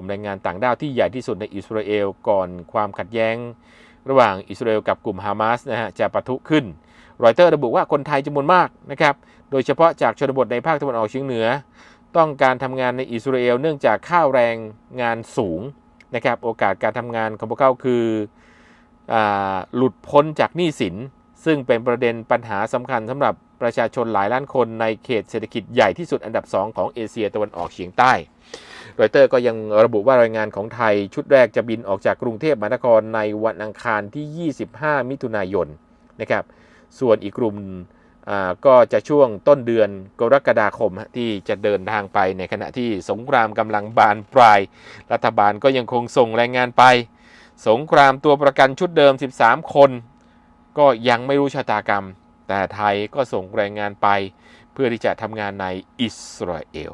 ลุ่มแรงงานต่างด้าวที่ใหญ่ที่สุดในอิสราเอลก่อนความขัดแย้ง ระหว่างอิสราเอลกับกลุ่มฮามาสนะฮะจะปะทุขึ้น รอยเตอร์ระบุว่าคนไทยจำนวนมากนะครับโดยเฉพาะจากชนบทในภาคตะวันออกเฉียงเหนือ ต้องการทำงานในอิสราเอลเนื่องจากค่าแรงงานสูงนะครับโอกาสการทำงานของพวกเขาคืออหลุดพ้นจากหนี้สิน ซึ่งเป็นประเด็นปัญหาสำคัญสำหรับประชาชนหลายล้านคนในเขตเศรษฐกิจใหญ่ที่สุดอันดับ 2 ของเอเชียตะวันออกเฉียงใต้ รอยเตอร์ก็ยังระบุว่ารายงานของไทยชุดแรกจะบินออกจากกรุงเทพมหานครในวันอังคารที่ 25 มิถุนายนนะครับ ส่วนอีกกลุ่มก็จะช่วงต้นเดือนกรกฎาคมที่จะเดินทางไปในขณะที่สงครามกำลังบานปลาย รัฐบาลก็ยังคงส่งแรงงานไป สงครามตัวประกันชุดเดิม 13 คน ก็ยังไม่รู้ชะตากรรม แต่ไทยก็ส่งแรงงานไป เพื่อที่จะทำงานในอิสราเอล